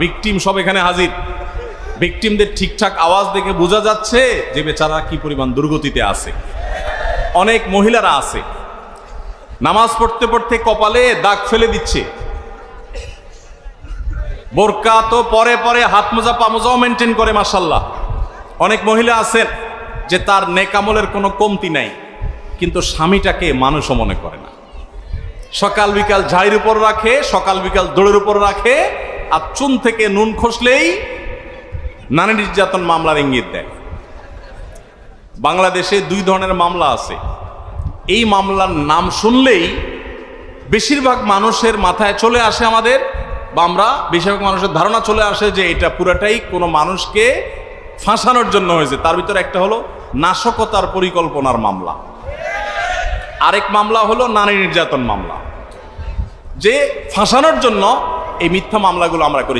Victim সব এখানে হাজির। ভিকটিমদের ঠিকঠাক আওয়াজ দেখে বোঝা যাচ্ছে যে বেচারা কি পরিমাণ দুর্গতিতে আছে। অনেক মহিলারা আছে। নামাজ পড়তে পড়তে কপালে দাগ ফেলে দিচ্ছে। বোরকা তো পরে পরে হাত মোজা পা মোজাও মেনটেন করে মাসাল্লাহ অনেক মহিলা আছেন যে তার নেকামলের কোনো কমতি নাই, কিন্তু স্বামীটাকে মানুষও মনে করে না। সকাল বিকাল ঝাড়ির উপর রাখে, সকাল বিকাল দৌড়ের উপর রাখে আর চুন থেকে নুন খসলেই নারী নির্যাতন মামলার ইঙ্গিত দেয়। বাংলাদেশে দুই ধরনের মামলা আছে। এই মামলার নাম শুনলেই বেশিরভাগ মানুষের মাথায় চলে আসে আমাদের বা আমরা বেশিরভাগ মানুষের ধারণা চলে আসে যে এটা পুরাটাই কোনো মানুষকে ফাঁসানোর জন্য হয়েছে। তার ভিতরে একটা হলো নাশকতার পরিকল্পনার মামলা। আরেক মামলা হলো নারী নির্যাতন মামলা। যে ফাঁসানোর জন্য এই মিথ্যা মামলাগুলো আমরা করি।